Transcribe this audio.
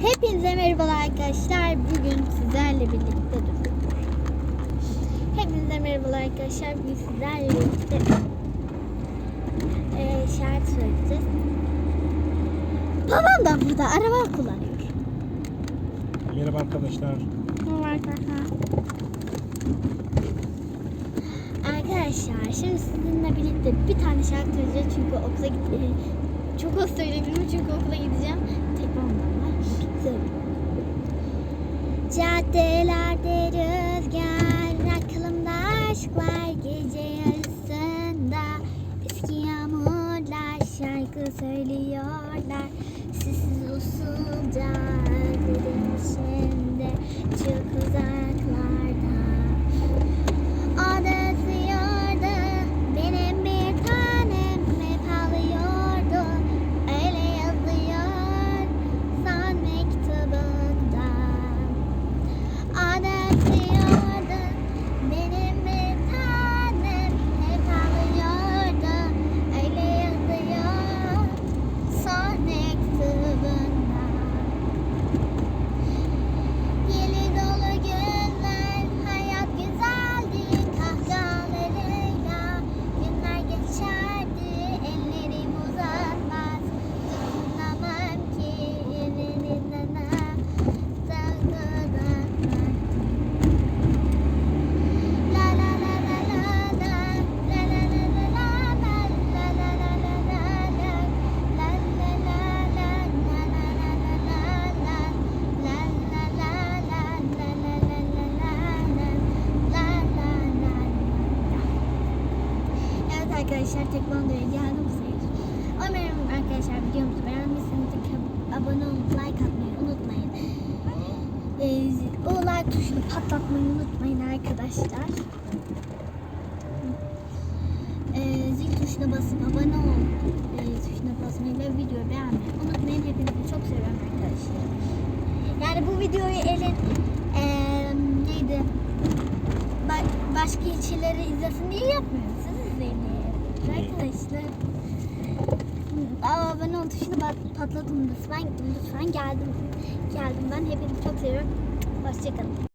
Hepinize merhabalar arkadaşlar. Bugün sizlerle birlikte dur. Hepinize merhabalar arkadaşlar. Bugün sizlerle birlikte eee şarkı söyleyeceğiz. Babam da burada araba kullanıyor. Merhaba arkadaşlar. Merhaba arkadaşlar. Arkadaşlar şimdi sizinle birlikte bir tane şarkı söyleyeceğiz çünkü okula git çok az söyleyebilirim çünkü okula gideceğim. Caddelerde rüzgar, aklımda aşklar gece yarısında. Eski yağmurlar şarkı söylüyorlar. Sessiz usulca dedim şimdi çok uzaklarda arkadaşlar Tekvando'ya geldim sayılır. Umarım arkadaşlar videomuzu beğenmişsinizdir. Abone olup like atmayı unutmayın. Ee, o like tuşunu patlatmayı unutmayın arkadaşlar. Ee, zil tuşuna basıp abone ol e, tuşuna basmayı ve videoyu beğenmeyi unutmayın. Hepinizi çok seviyorum arkadaşlar. Yani bu videoyu elin eee neydi? Ba- başka ilçeleri izlesin diye yapmıyorum. Arkadaşlar Aa, abone ol tuşuna pat- patlatın lütfen. Lütfen geldim. Geldim ben. Hepinizi çok seviyorum. Hoşçakalın.